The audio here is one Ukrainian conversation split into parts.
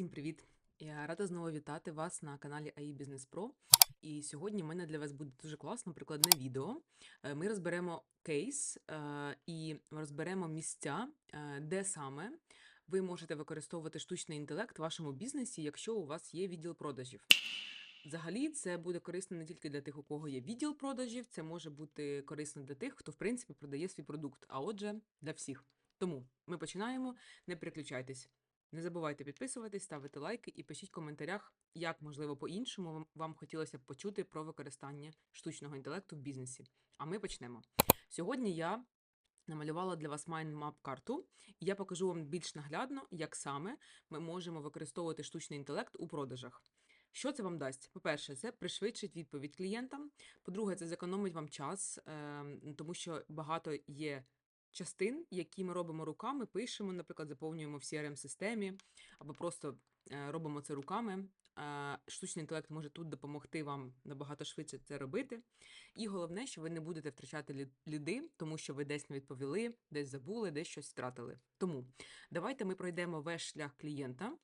Всім привіт! Я рада знову вітати вас на каналі AI Business Pro. І сьогодні в мене для вас буде дуже класно прикладне відео. Е, Ми розберемо кейс е, і розберемо місця, е, де саме ви можете використовувати штучний інтелект в вашому бізнесі, якщо у вас є відділ продажів. Взагалі, це буде корисно не тільки для тих, у кого є відділ продажів, це може бути корисно для тих, хто в принципі продає свій продукт, а отже, для всіх. Тому ми починаємо. Не переключайтесь. Не забувайте підписуватись, ставити лайки і пишіть в коментарях, як можливо по-іншому вам- хотілося б почути про використання штучного інтелекту в бізнесі. А ми почнемо. Сьогодні я намалювала для вас майндмап карту, і я покажу вам більш наглядно, як саме ми можемо використовувати штучний інтелект у продажах. Що це вам дасть? По-перше, це пришвидшить відповідь клієнтам. По-друге, це зекономить вам час, ем, тому що багато є частин, які ми робимо руками, пишемо, наприклад, заповнюємо в CRM-системі, або просто е, робимо це руками. Е, Штучний інтелект може тут допомогти вам набагато швидше це робити. І головне, що ви не будете втрачати лі- ліди, тому що ви десь не відповіли, десь забули, десь щось втратили. Тому давайте ми пройдемо весь шлях клієнта.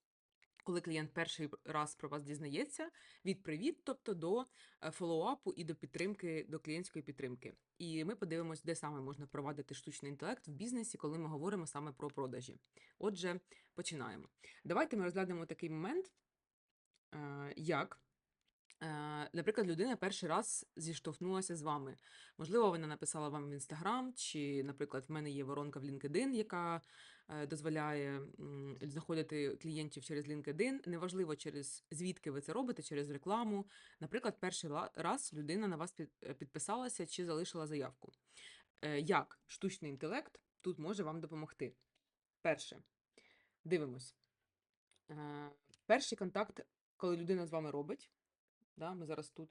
Коли клієнт перший раз про вас дізнається, від привіт, тобто до е, фоллоуапу і до підтримки, до клієнтської підтримки. І ми подивимось, де саме можна впровадити штучний інтелект в бізнесі, коли ми говоримо саме про продажі. Отже, починаємо. Давайте ми розглянемо такий момент, е, як, е, наприклад, людина перший раз зіштовхнулася з вами. Можливо, вона написала вам в Інстаграм, чи, наприклад, в мене є воронка в LinkedIn, яка дозволяє знаходити клієнтів через LinkedIn. Неважливо, через звідки ви це робите, через рекламу. Наприклад, перший раз людина на вас е, підписалася чи залишила заявку. Е, Як штучний інтелект тут може вам допомогти? Перше, дивимось. Е, Перший контакт, коли людина з вами робить, да, ми зараз тут,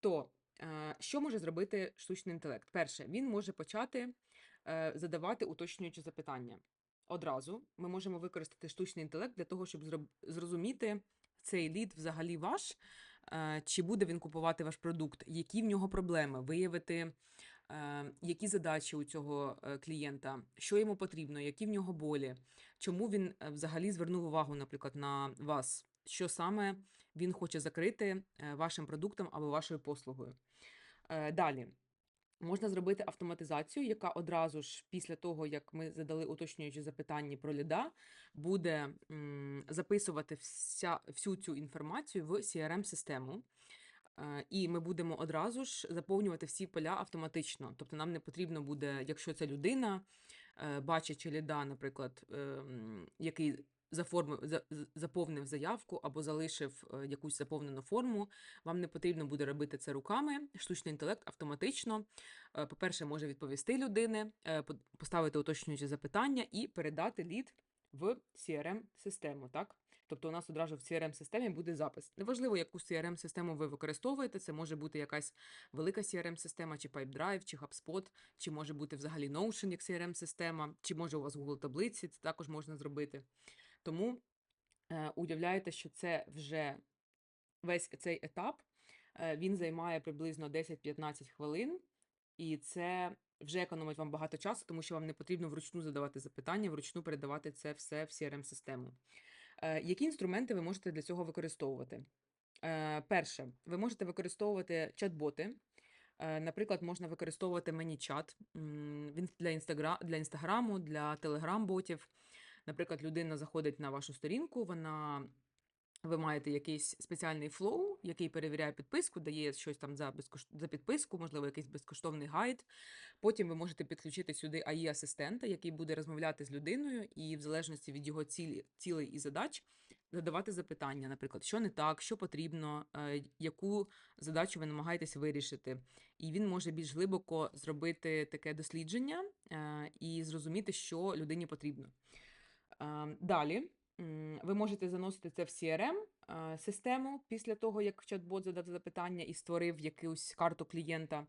то е, що може зробити штучний інтелект? Перше, він може почати е, задавати уточнюючі запитання. Одразу ми можемо використати штучний інтелект для того, щоб зрозуміти, цей лід взагалі ваш, е, чи буде він купувати ваш продукт, які в нього проблеми, виявити, е, які задачі у цього е, клієнта, що йому потрібно, які в нього болі, чому він взагалі звернув увагу, наприклад, на вас, що саме він хоче закрити вашим продуктом або вашою послугою. Далі. Можна зробити автоматизацію, яка одразу ж після того, як ми задали уточнюючі запитання про ліда, буде записувати вся, всю цю інформацію в CRM-систему. Е, І ми будемо одразу ж заповнювати всі поля автоматично. Тобто нам не потрібно буде, якщо це людина, е, бачачи ліда, наприклад, ем, який заформив, заповнив заявку або залишив е, якусь заповнену форму, вам не потрібно буде робити це руками. Штучний інтелект автоматично, е, по-перше, може відповісти людини, е, по- поставити уточнюючі запитання і передати лід в CRM-систему. Так? Тобто у нас одразу в CRM-системі буде запис. Неважливо, яку CRM-систему ви використовуєте, це може бути якась велика CRM-система, чи PipeDrive, чи HubSpot, чи може бути взагалі Notion як CRM-система, чи може у вас Google таблиці, це також можна зробити. Тому е, уявляєте, що це вже весь цей етап, е, він займає приблизно 10-15 хвилин, і це вже економить вам багато часу, тому що вам не потрібно вручну задавати запитання, вручну передавати це все в CRM-систему. Е, Які інструменти ви можете для цього використовувати? Е, Перше, ви можете використовувати чат-боти. Наприклад, можна використовувати ManyChat м, він для інстагра... для інстаграму, для телеграм-ботів. Наприклад, людина заходить на вашу сторінку, вона ви маєте якийсь спеціальний флоу, який перевіряє підписку, дає щось там за безкош... за підписку, можливо, якийсь безкоштовний гайд. Потім ви можете підключити сюди ai асистента який буде розмовляти з людиною, і в залежності від його цілі, цілей і задач задавати запитання, наприклад, що не так, що потрібно, е, яку задачу ви намагаєтесь вирішити. І він може більш глибоко зробити таке дослідження е, і зрозуміти, що людині потрібно. Е, Далі ви можете заносити це в CRM е, після того, як чат-бот задав запитання і створив якусь карту клієнта.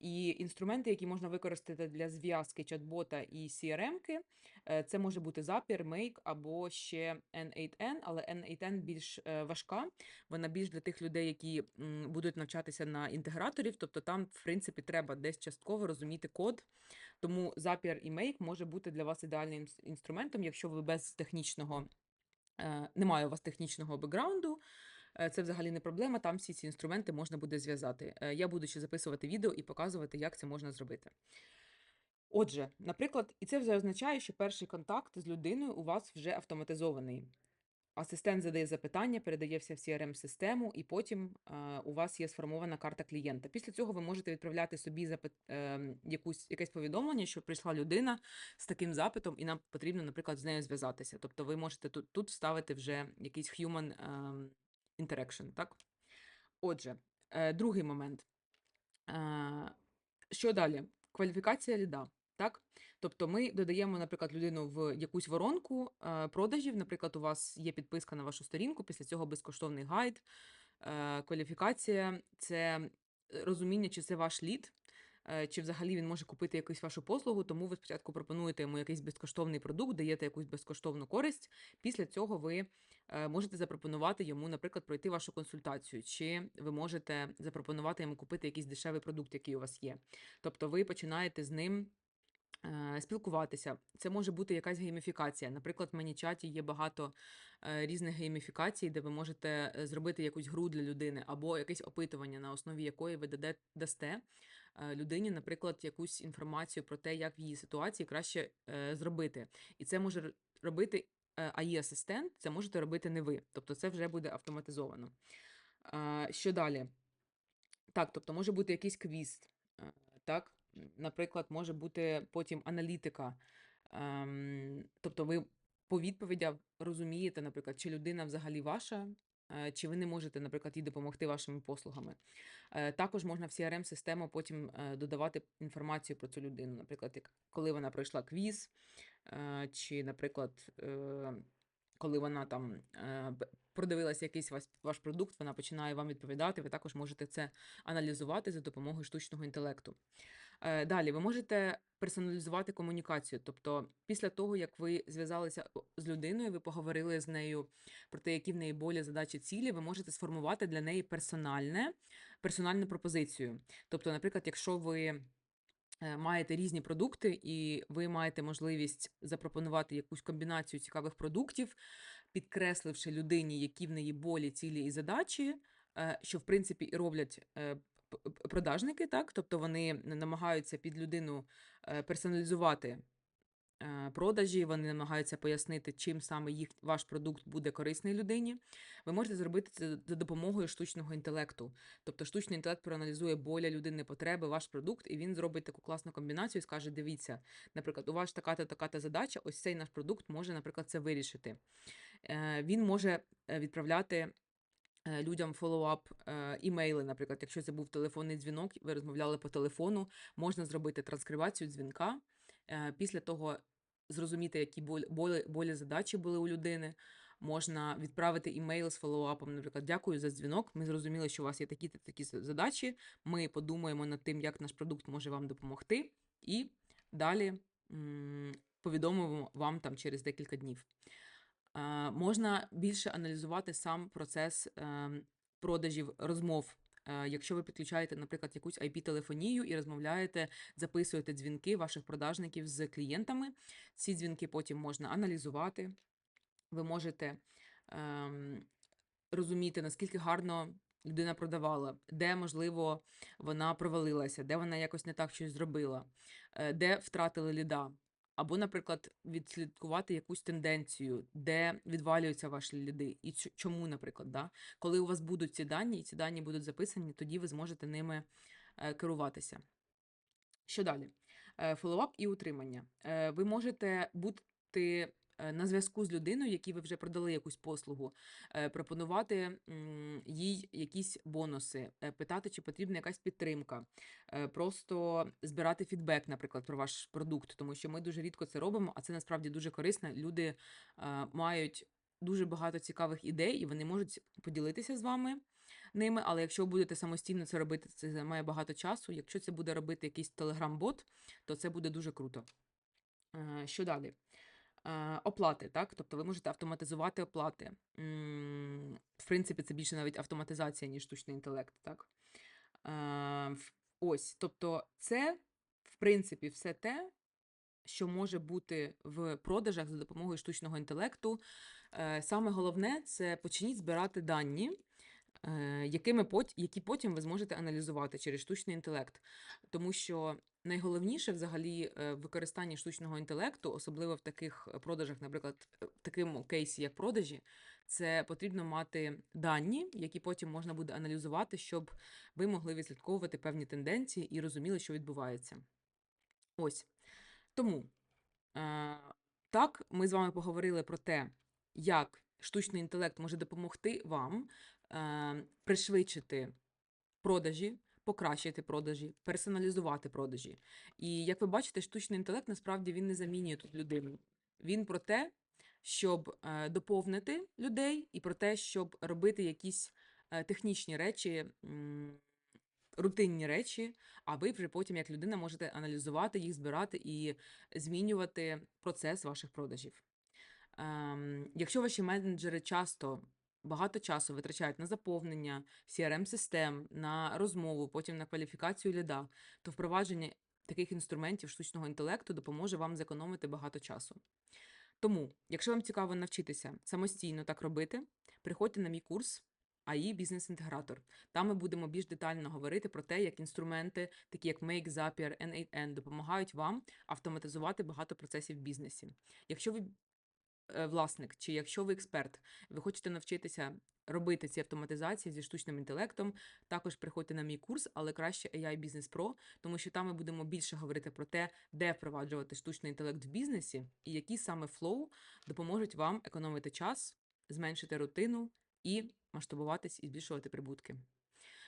І інструменти, які можна використати для зв'язки чат-бота і CRM-ки, е, це може бути Zapier, Make або ще N8N, але N8N більш е, важка. Вона більш для тих людей, які будуть навчатися на інтеграторів, тобто там, в принципі, треба десь частково розуміти код. Тому Zapier і Make може бути для вас ідеальним інструментом, якщо ви без технічного е, немає у вас технічного бекграунду, це взагалі не проблема. Там всі ці інструменти можна буде зв'язати. Е, Я буду ще записувати відео і показувати, як це можна зробити. Отже, наприклад, і це вже означає, що перший контакт з людиною у вас вже автоматизований. Асистент задає запитання, передає все в CRM-систему, і потім е, у вас є сформована карта клієнта. Після цього ви можете відправляти собі запит, е, якусь, якесь повідомлення, що прийшла людина з таким запитом, і нам потрібно, наприклад, з нею зв'язатися. Тобто ви можете тут, тут вставити вже якийсь human е, interaction, так? Отже, е, другий момент. Е, що далі? Кваліфікація ліда. Так? Тобто ми додаємо, наприклад, людину в якусь воронку е, продажів. Наприклад, у вас є підписка на вашу сторінку, після цього безкоштовний гайд. Кваліфікація це розуміння, чи це ваш лід, чи взагалі він може купити якусь вашу послугу. Тому ви спочатку пропонуєте йому якийсь безкоштовний продукт, даєте якусь безкоштовну користь. Після цього ви можете запропонувати йому, наприклад, пройти вашу консультацію, чи ви можете запропонувати йому купити якийсь дешевий продукт, який у вас є. Тобто ви починаєте з ним е, спілкуватися. Це може бути якась гейміфікація. Наприклад, в ManyChat є багато е, різних гейміфікацій, де ви можете е, зробити якусь гру для людини або якесь опитування, на основі якої ви дасте е, людині, наприклад, якусь інформацію про те, як в її ситуації краще е, зробити. І це може робити е, AI-асистент, це можете робити не ви. Тобто це вже буде автоматизовано. Що далі? Так, тобто може бути якийсь квіз, е, так? Наприклад, може бути потім аналітика. ем, Тобто ви по відповідях розумієте, наприклад, чи людина взагалі ваша, е, чи ви не можете, наприклад, їй допомогти вашими послугами. Також можна в CRM-систему потім е, додавати інформацію про цю людину. Наприклад, коли вона пройшла квіз, чи, наприклад, е, коли вона там е, продивилася якийсь ваш, продукт, вона починає вам відповідати. Ви також можете це аналізувати за допомогою штучного інтелекту. Е, Далі ви можете персоналізувати комунікацію. Тобто, після того, як ви зв'язалися з людиною, ви поговорили з нею про те, які в неї болі, задачі, цілі, ви можете сформувати для неї персональне, персональну пропозицію. Тобто, наприклад, якщо ви е, маєте різні продукти, і ви маєте можливість запропонувати якусь комбінацію цікавих продуктів, підкресливши людині, які в неї болі, цілі і задачі, е, що в принципі і роблять е, продажники, так? Тобто вони намагаються під людину е, персоналізувати е, продажі, вони намагаються пояснити, чим саме їх ваш продукт буде корисний людині. Ви можете зробити це за допомогою штучного інтелекту. Тобто штучний інтелект проаналізує боля людини, потреби, ваш продукт, і він зробить таку класну комбінацію і скаже: дивіться, наприклад, у вас така-то така-то задача, ось цей наш продукт може, наприклад, це вирішити. Е, Він може е, відправляти. е, Людям фоллоуап е, імейли, наприклад, якщо це був телефонний дзвінок, ви розмовляли по телефону, можна зробити транскрибацію дзвінка. Е, Після того зрозуміти, які болі, болі, задачі були у людини. Можна відправити імейл з фоллоуапом, наприклад, дякую за дзвінок. Ми зрозуміли, що у вас є такі та такі задачі. Ми подумаємо над тим, як наш продукт може вам допомогти, і далі повідомимо вам там через декілька днів. Е, Можна більше аналізувати сам процес ем, продажів розмов. Е, Якщо ви підключаєте, наприклад, якусь IP-телефонію і розмовляєте, записуєте дзвінки ваших продажників з клієнтами, ці дзвінки потім можна аналізувати. Ви можете ем, розуміти, наскільки гарно людина продавала, де, можливо, вона провалилася, де вона якось не так щось зробила, е, де втратили ліда. Або, наприклад, відслідкувати якусь тенденцію, де відвалюються ваші ліди, і чому, наприклад, да? коли у вас будуть ці дані, і ці дані будуть записані, тоді ви зможете ними е, керуватися. Що далі? Е, Фоллоуап і утримання. Е, Ви можете бути е, на зв'язку з людиною, якій ви вже продали якусь послугу, е, пропонувати їй якісь бонуси, е, питати, чи потрібна якась підтримка, е, просто збирати фідбек, наприклад, про ваш продукт, тому що ми дуже рідко це робимо, а це насправді дуже корисно. Люди е, мають дуже багато цікавих ідей, і вони можуть поділитися з вами ними. Але якщо ви будете самостійно це робити, це займає багато часу. Якщо це буде робити якийсь телеграм-бот, то це буде дуже круто. Е, Що далі? Е, Оплати, так? Тобто ви можете автоматизувати оплати. В принципі, це більше навіть автоматизація, ніж штучний інтелект, так? Е, Ось, тобто, це, в принципі, все те, що може бути в продажах за допомогою штучного інтелекту. Е, Саме головне це почніть збирати дані, якими пот- які потім ви зможете аналізувати через штучний інтелект. Тому що найголовніше взагалі е, в використанні штучного інтелекту, особливо в таких е, продажах, наприклад, е, в такому кейсі, як продажі, це потрібно мати дані, які потім можна буде аналізувати, щоб ви могли відслідковувати певні тенденції і розуміли, що відбувається. Ось. Тому е, так, ми з вами поговорили про те, як штучний інтелект може допомогти вам е, пришвидшити продажі, покращити продажі, персоналізувати продажі. І як ви бачите, штучний інтелект насправді він не замінює тут людину. Він про те, щоб е, доповнити людей, і про те, щоб робити якісь е, технічні речі, рутинні речі, а ви вже потім, як людина, можете аналізувати їх, збирати і змінювати процес ваших продажів. Ем, якщо ваші менеджери часто багато часу витрачають на заповнення CRM-систем, на розмову, потім на кваліфікацію ліда, то впровадження таких інструментів штучного інтелекту допоможе вам зекономити багато часу. Тому, якщо вам цікаво навчитися самостійно так робити, приходьте на мій курс AI бізнес-інтегратор. Там ми будемо більш детально говорити про те, як інструменти, такі як Make, Zapier, N8N, допомагають вам автоматизувати багато процесів в бізнесі. Якщо ви власник, чи якщо ви експерт, ви хочете навчитися робити ці автоматизації зі штучним інтелектом, також приходьте на мій курс, але краще AI Business Pro, тому що там ми будемо більше говорити про те, де впроваджувати штучний інтелект в бізнесі і які саме флоу допоможуть вам економити час, зменшити рутину і масштабуватись і збільшувати прибутки.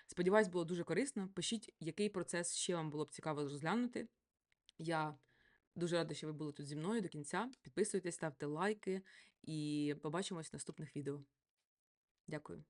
Сподіваюсь, було дуже корисно. Пишіть, який процес ще вам було б цікаво розглянути. Я дуже рада, що ви були тут зі мною до кінця. Підписуйтесь, ставте лайки і побачимось в наступних відео. Дякую.